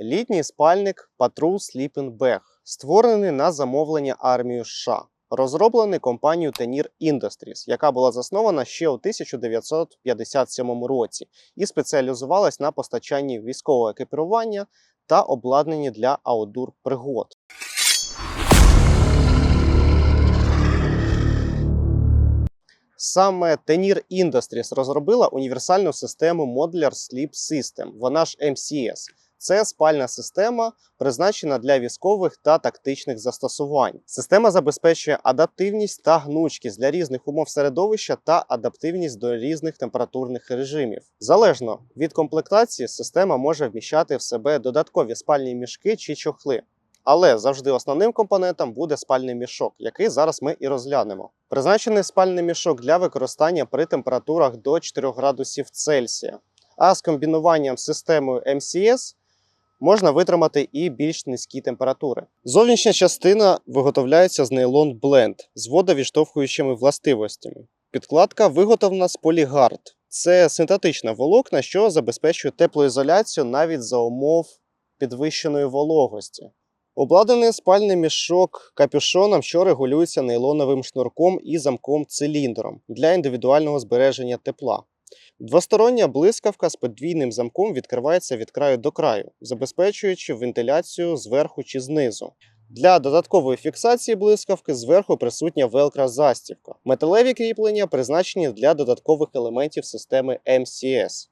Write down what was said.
Літній спальник Patrol Sleeping Bag, створений на замовлення армією США, розроблений компанією Tenir Industries, яка була заснована ще у 1957 році і спеціалізувалась на постачанні військового екіпірування та обладнанні для аудур пригод. Саме Tenir Industries розробила універсальну систему Modular Sleep System, вона ж MCS. Це спальна система, призначена для військових та тактичних застосувань. Система забезпечує адаптивність та гнучкість для різних умов середовища та адаптивність до різних температурних режимів. Залежно від комплектації, система може вміщати в себе додаткові спальні мішки чи чохли. Але завжди основним компонентом буде спальний мішок, який зараз ми і розглянемо. Призначений спальний мішок для використання при температурах до 4 градусів Цельсія. А з комбінуванням з системою MCS можна витримати і більш низькі температури. Зовнішня частина виготовляється з нейлон бленд з водовідштовхуючими властивостями. Підкладка виготовлена з полігард. Це синтетична волокна, що забезпечує теплоізоляцію навіть за умов підвищеної вологості. Обладнаний спальний мішок капюшоном, що регулюється нейлоновим шнурком і замком циліндром для індивідуального збереження тепла. Двостороння блискавка з подвійним замком відкривається від краю до краю, забезпечуючи вентиляцію зверху чи знизу. Для додаткової фіксації блискавки зверху присутня велкра застівка. Металеві кріплення призначені для додаткових елементів системи MCS.